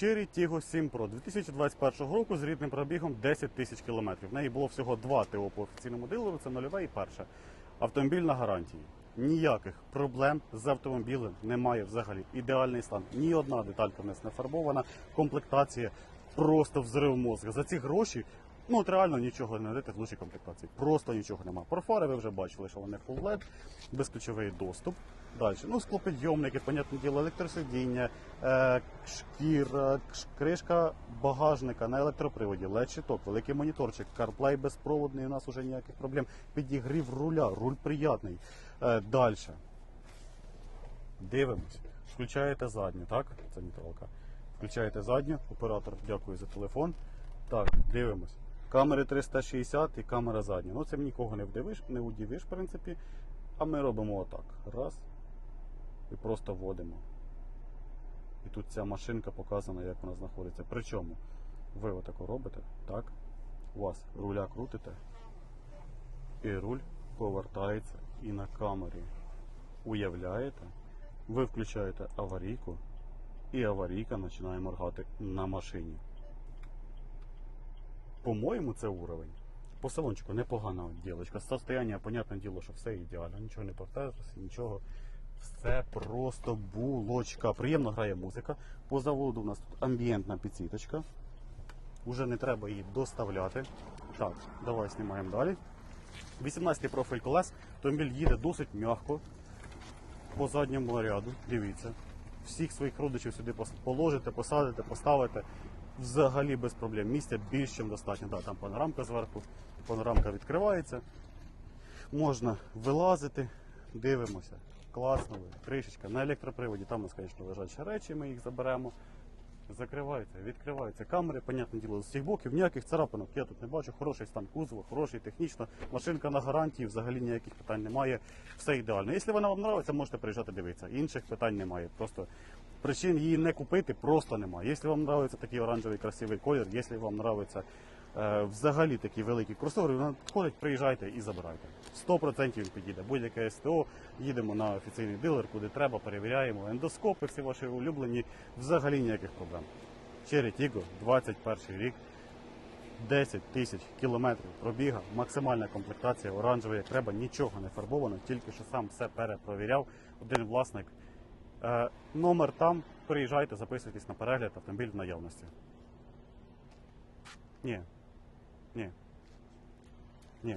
Cherry Tiggo 7 Pro 2021 року з рідним пробігом 10 тисяч кілометрів. В неї було всього два ТО по офіційному дилеру, це нульове і перше. Автомобіль на гарантії. Ніяких проблем з автомобілем немає взагалі. Ідеальний стан. Ні одна деталька в нас не фарбована, комплектація просто взрив мозга. За ці гроші ну от реально нічого не дати в лучшій комплектації. Просто нічого немає. Про фари ви вже бачили, що вони full LED, безключовий доступ. Далі. Ну, склопідйомники, понятне діло, електросидіння, е, шкіра, кришка багажника на електроприводі, led щиток, великий моніторчик, CarPlay безпроводний, у нас уже ніяких проблем. Підігрів руля, руль приятний. Е, Далі. Дивимось. Включаєте задню, так? Це нейтралка. Включаєте задню, оператор, дякую за телефон. Так, дивимось. Камери 360 і камера задня. Ну, цим нікого не вдивиш, не удивиш, в принципі. А ми робимо отак. Раз. І просто вводимо. І тут ця машинка показана, як вона знаходиться. Причому ви отако робите, так? У вас руля крутите, і руль повертається і на камері. Уявляєте? Ви включаєте аварійку, і аварійка починає моргати на машині. По-моєму, це уровень. По салончику непогана ділочка. Состояння, понятне діло, що все ідеально, нічого не повторилося, нічого. Все просто булочка. Приємно грає музика. По заводу у нас тут амбієнтна підсвіточка. Уже не треба її доставляти. Так, давай знімаємо далі. 18 профіль колес. Автомобіль їде досить м'яко по задньому ряду. Дивіться. Всіх своїх родичів сюди положите, посадите, поставите. Взагалі без проблем. Місця більш ніж достатньо. Да, там панорамка зверху, панорамка відкривається. Можна вилазити, дивимося. Класно, кришечка на електроприводі. Там у нас, звісно, лежать речі, ми їх заберемо. Закривається, відкриваються камери, понятне діло, з усіх боків, ніяких царапинок я тут не бачу. Хороший стан кузова, хороший технічно. Машинка на гарантії, взагалі ніяких питань немає. Все ідеально. Якщо вона вам подобається, можете приїжджати дивитися. Інших питань немає. Просто причин її не купити просто немає. Якщо вам подобається такий оранжевий красивий колір, якщо вам подобається взагалі такий великий кросовер, він ходить, приїжджайте і забирайте. 100% він підійде. Будь-яке СТО, їдемо на офіційний дилер, куди треба, перевіряємо. Ендоскопи всі ваші улюблені, взагалі ніяких проблем. Tiggo, 21 рік, 10 тисяч кілометрів пробіга, максимальна комплектація, оранжевий, як треба, нічого не фарбовано, тільки що сам все перепровіряв. Один власник. Е, номер там, приїжджайте, записуйтесь на перегляд, автомобіль в наявності. Ні. Ні. Ні.